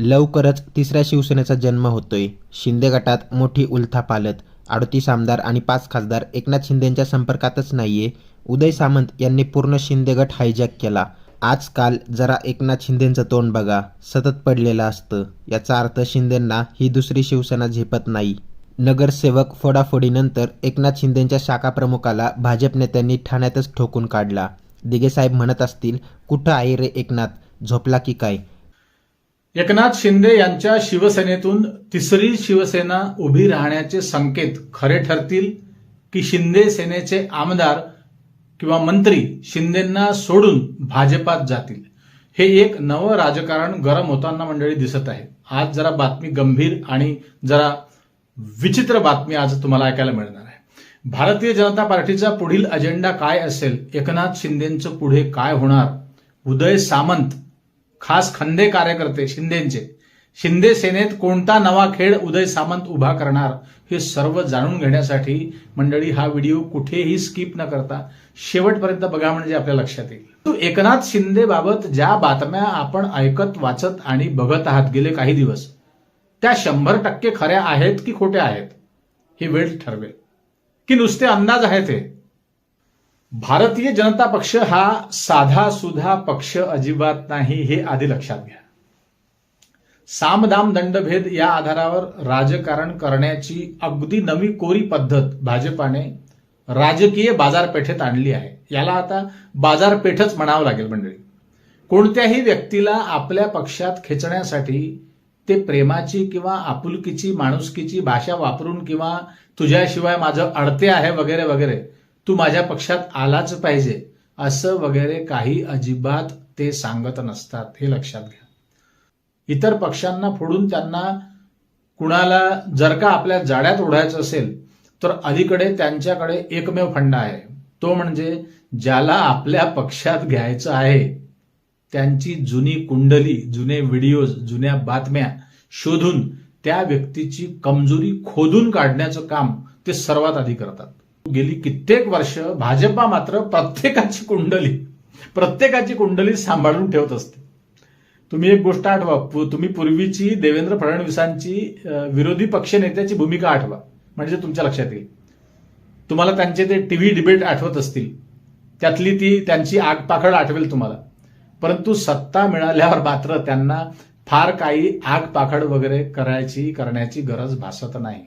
लवकरच तिसऱ्या शिवसेनेचा जन्म होतोय. शिंदे गटात मोठी उलथापालत अडतीस आमदार आणि पाच खासदार एकनाथ शिंदेंच्या संपर्कातच नाहीये. उदय सामंत यांनी पूर्ण शिंदे गट हायजॅक केला. आजकाल जरा एकनाथ शिंदेंचं तोंड बघा. सतत पडलेलं असतं. याचा अर्थ शिंदेंना ही दुसरी शिवसेना झेपत नाही. नगरसेवक फोडाफोडीनंतर एकनाथ शिंदेंच्या शाखा प्रमुखाला भाजप नेत्यांनी ठाण्यातच ठोकून काढला. दिगेसाहेब म्हणत असतील कुठं आहे रे एकनाथ? झोपला की काय? एकनाथ शिंदे यांच्या शिवसेनेतून तिसरी शिवसेना उभी राहण्याचे संकेत खरे ठरतील की शिंदे सेनेचे आमदार किंवा मंत्री शिंदेंना सोडून भाजपात जातील? हे एक नवं राजकारण गरम होताना मंडळी दिसत आहे. आज जरा बातमी गंभीर आणि जरा विचित्र बातमी आज तुम्हाला ऐकायला मिळणार आहे. भारतीय जनता पार्टीचा पुढील अजेंडा काय असेल? एकनाथ शिंदेंचं पुढे काय होणार? उदय सामंत खास खंदे कार्यकर्ते शिंदेचे. शिंदे सेनेत कोणता नवा खेळ उदय सामंत उभा करणार हे सर्व जाणून घेण्यासाठी मंडळी हा व्हिडिओ कुठेही स्किप न करता शेवटपर्यंत बघा म्हणजे आपल्या लक्षात येईल. एकनाथ शिंदे बाबत ज्या बातम्या आपण ऐकत वाचत आणि बघत आहात गेले काही दिवस त्या शंभर टक्के खऱ्या आहेत की खोट्या आहेत हे वेळ ठरवेल. की नुसते अंदाज आहेत हे. भारतीय जनता पक्ष हा साधा सुधा पक्ष अजिबात नाही हे आधी लक्षात घ्या. सामदाम दंडभेद या आधारावर राजकारण करण्याची अगदी नवी कोरी पद्धत भाजपाने राजकीय बाजारपेठेत आणली आहे. याला आता बाजारपेठच म्हणावं लागेल मंडळी. कोणत्याही व्यक्तीला आपल्या पक्षात खेचण्यासाठी ते प्रेमाची किंवा आपुलकीची माणुसकीची भाषा वापरून किंवा तुझ्याशिवाय माझं अडते आहे वगैरे वगैरे तू माझ्या पक्षात आलाच पाहिजे असं वगैरे काही अजिबात ते सांगत नसतात हे लक्षात घ्या. इतर पक्षांना फोडून त्यांना कुणाला जर का आपल्या जाड्यात ओढायचं असेल तर अलीकडे त्यांच्याकडे एकमेव फंडा आहे. तो म्हणजे ज्याला आपल्या पक्षात घ्यायचं आहे. त्यांची जुनी कुंडली जुने व्हिडिओज जुन्या बातम्या शोधून त्या व्यक्तीची कमजोरी खोदून काढण्याचं काम ते सर्वात आधी करतात. गेली कित्येक वर्ष भाजपा मात्र प्रत्येकाची कुंडली प्रत्येकाची कुंडली सांभाळून ठेवत असते. तुम्ही एक गोष्ट आठवा पु- तुम्ही पूर्वीची देवेंद्र फडणवीसांची विरोधी पक्षनेत्याची भूमिका आठवा म्हणजे तुमच्या लक्षात येईल. तुम्हाला त्यांचे ते टीव्ही डिबेट आठवत असतील. त्यातली ती त्यांची आगपाखड आठवेल तुम्हाला. परंतु सत्ता मिळाल्यावर मात्र त्यांना फार काही आगपाखड वगैरे करायची करण्याची गरज भासत नाही.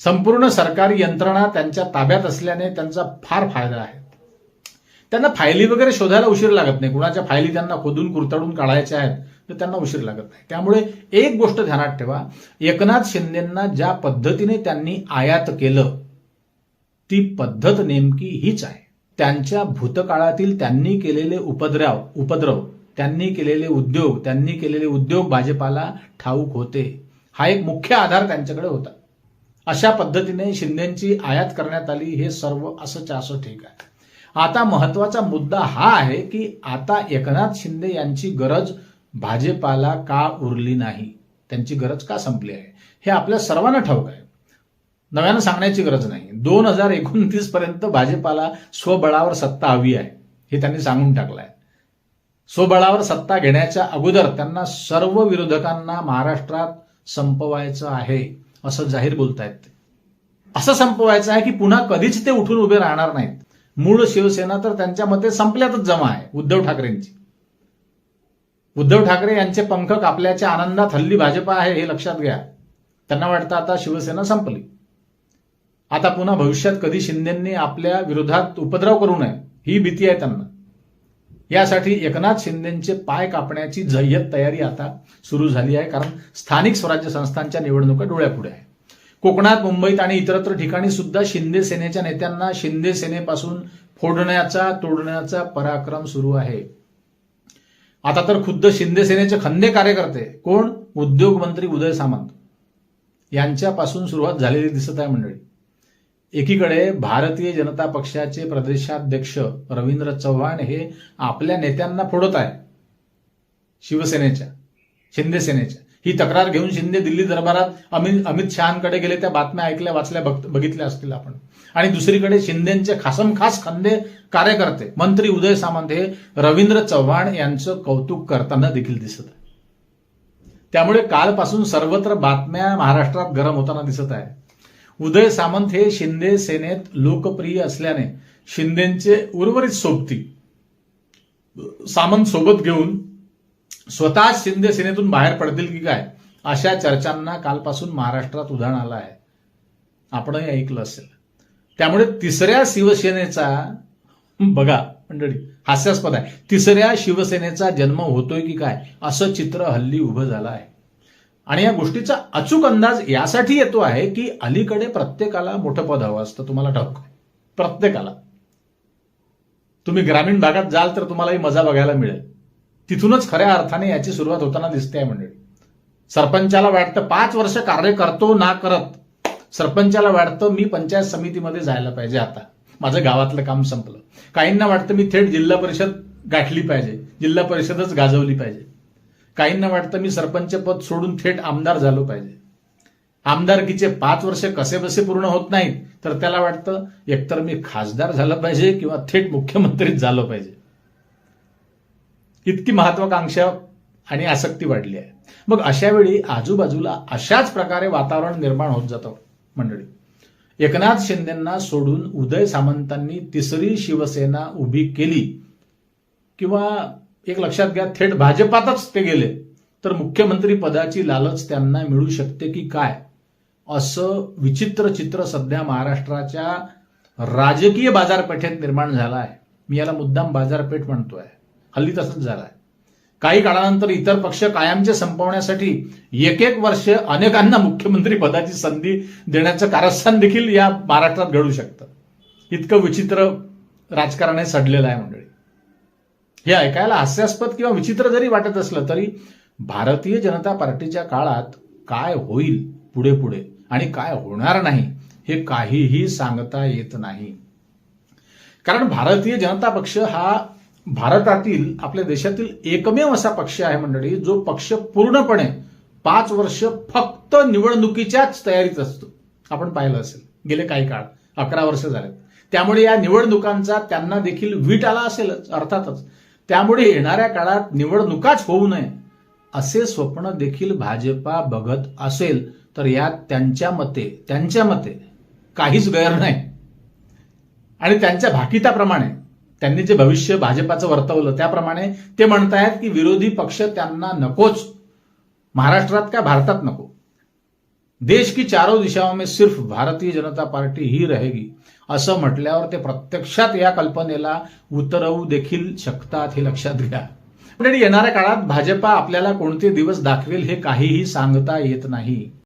संपूर्ण सरकारी यंत्रणा त्यांच्या ताब्यात असल्याने त्यांचा फार फायदा आहे. त्यांना फायली वगैरे शोधायला उशीर लागत नाही. कुणाच्या फायली त्यांना खोदून कुरतडून काढायच्या आहेत तर त्यांना उशीर लागत नाही. त्यामुळे एक गोष्ट ध्यानात ठेवा. एकनाथ शिंदेंना ज्या पद्धतीने त्यांनी आयात केलं ती पद्धत नेमकी हीच आहे. त्यांच्या भूतकाळातील त्यांनी केलेले उपद्रव उपद्रव त्यांनी केलेले उद्योग त्यांनी केलेले उद्योग भाजपाला ठाऊक होते. हा एक मुख्य आधार त्यांच्याकडे होता. अशा पद्धतीने शिंदेची आयात करण्यात आली हे सर्व असंच असं ठीक आहे. आता महत्त्वाचा मुद्दा हा आहे की आता एकनाथ शिंदे यांची गरज भाजपाला का उरली नाही? त्यांची गरज का संपली आहे? हे आपल्या सर्वांना ठाऊक आहे. नव्यानं सांगण्याची गरज नाही. दोन हजार एकोणतीस पर्यंत भाजपाला स्वबळावर सत्ता हवी आहे हे त्यांनी सांगून टाकलं आहे. स्वबळावर सत्ता घेण्याच्या अगोदर त्यांना सर्व विरोधकांना महाराष्ट्रात संपवायचं आहे. असं जाहीर बोलतायत ते. असं संपवायचं आहे की पुन्हा कधीच ते उठून उभे राहणार नाहीत. मूळ शिवसेना तर त्यांच्या मते संपल्यातच जमा आहे उद्धव ठाकरेंची. उद्धव ठाकरे यांचे पंख कापल्याच्या आनंदात हल्ली भाजपा आहे हे लक्षात घ्या. त्यांना वाटतं आता शिवसेना संपली. आता पुन्हा भविष्यात कधी शिंदेंनी आपल्या विरोधात उपद्रव करू नये ही भीती आहे त्यांना. यासाठी एकनाथ शिंदेचे पाय कापण्याची जय्यत तयारी आता सुरू झाली आहे कारण स्थानिक स्वराज्य संस्थांच्या निवडणुका डोळ्यापुढे आहे कोकणात मुंबईत आणि इतरत्र ठिकाणी सुद्धा शिंदे सेनेच्या नेत्यांना शिंदे सेनेपासून फोडण्याचा तोडण्याचा पराक्रम सुरू आहे. आता तर खुद्द शिंदे सेनेचे खंदे कार्यकर्ते कोण? उद्योग मंत्री उदय सामंत. यांच्यापासून सुरुवात झालेली दिसत आहे मंडळी. एकीकडे भारतीय जनता पक्षाचे प्रदेशाध्यक्ष रवींद्र चव्हाण हे आपल्या नेत्यांना फोडत आहे शिवसेनेच्या शिंदे सेनेच्या. ही तक्रार घेऊन शिंदे दिल्ली दरबारात अमित अमित शहांकडे गेले त्या बातम्या ऐकल्या वाचल्या बघितल्या असतील आपण. आणि दुसरीकडे शिंदेचे खासम खास खंदे कार्यकर्ते मंत्री उदय सामंत हे रवींद्र चव्हाण यांचं कौतुक करताना देखील दिसत आहे त्यामुळे कालपासून सर्वत्र बातम्या महाराष्ट्रात गरम होताना दिसत आहे उदय सामंत हे शिंदे सेनेत लोकप्रिय असल्याने शिंदेचे उर्वरित सोबती सामंत सोबत घेऊन स्वतः शिंदे सेनेतून बाहेर पडतील की काय अशा चर्चांना कालपासून महाराष्ट्रात उधाण आलं आहे. आपणही ऐकलं असेल. त्यामुळे तिसऱ्या शिवसेनेचा बघा मंडळी हास्यास्पद आहे. तिसऱ्या शिवसेनेचा जन्म होतोय की काय असं चित्र हल्ली उभं झालं आहे. आणि या गोष्टीचा अचूक अंदाज यासाठी येतो आहे की अलीकडे प्रत्येकाला मोठं पद हवं असतं. तुम्हाला ठाऊक. प्रत्येकाला. तुम्ही ग्रामीण भागात जाल तर तुम्हालाही मजा बघायला मिळेल. तिथूनच खऱ्या अर्थाने याची सुरुवात होताना दिसते आहे मंडळी. सरपंचाला वाटतं पाच वर्ष कार्य करतो ना करत. सरपंचाला वाटतं मी पंचायत समितीमध्ये जायला पाहिजे आता. माझं गावातलं काम संपलं. काहींना वाटतं मी थेट जिल्हा परिषद गाठली पाहिजे. जिल्हा परिषदच गाजवली पाहिजे. काहींना वाटतं मी सरपंच पद सोडून थेट आमदार झालो पाहिजे. आमदारकीचे पाच वर्ष कसे बसे पूर्ण होत नाहीत तर त्याला वाटतं एकतर मी खासदार झालं पाहिजे किंवा थेट मुख्यमंत्रीच झालो पाहिजे. इतकी महत्वाकांक्षा आणि आसक्ती वाढली आहे. मग अशा वेळी आजूबाजूला अशाच प्रकारे वातावरण निर्माण होत जातं मंडळी. एकनाथ शिंदेंना सोडून उदय सामंतांनी तिसरी शिवसेना उभी केली किंवा एक लक्षात घ्या थेट भाजपातच ते गेले. तर मुख्यमंत्री पदाची लालच त्यांना मिळू शकते की काय? असं विचित्र चित्र सध्या महाराष्ट्राच्या राजकीय बाजारपेठेत निर्माण झाला आहे मी याला मुद्दाम बाजारपेठ म्हणतोय. हल्ली तसंच झालं आहे काही काळानंतर इतर पक्ष कायमचे संपवण्यासाठी एक एक वर्ष अनेकांना मुख्यमंत्री पदाची संधी देण्याचं कारस्थान देखील या महाराष्ट्रात घडू शकतं. इतकं विचित्र राजकारण हे सडलेलं आहे मंडळी. हे ऐकायला हास्यास्पद किंवा विचित्र जरी वाटत असलं तरी भारतीय जनता पार्टीच्या काळात काय होईल पुढे पुढे आणि काय होणार नाही हे काहीही सांगता येत नाही. कारण भारतीय जनता पक्ष हा भारतातील आपल्या देशातील एकमेव असा पक्ष आहे मंडळी जो पक्ष पूर्णपणे पाच वर्ष फक्त निवडणुकीच्याच तयारीत असतो. आपण पाहिलं असेल गेले काही काळ अकरा वर्ष झालेत. त्यामुळे या निवडणुकांचा त्यांना देखील वीट आला असेलच अर्थातच. त्यामुळे येणाऱ्या काळात निवडणुकाच होऊ नये असे स्वप्न देखील भाजपा बघत असेल तर यात त्यांच्या मते त्यांच्या मते काहीच गैर नाही. आणि त्यांच्या भाकिताप्रमाणे त्यांनी जे भविष्य भाजपाचं वर्तवलं त्याप्रमाणे ते म्हणतायत की विरोधी पक्ष त्यांना नकोच. महाराष्ट्रात का भारतात नको? देश की चारों दिशाओं में सिर्फ भारतीय जनता पार्टी ही रहेगी असं म्हटल्यावर ते प्रत्यक्षात या कल्पनेला उतरवू देखील शकतात हे लक्षात घ्या. येणाऱ्या काळात भाजपा आपल्याला कोणते दिवस दाखवेल हे काहीही सांगता येत नाही.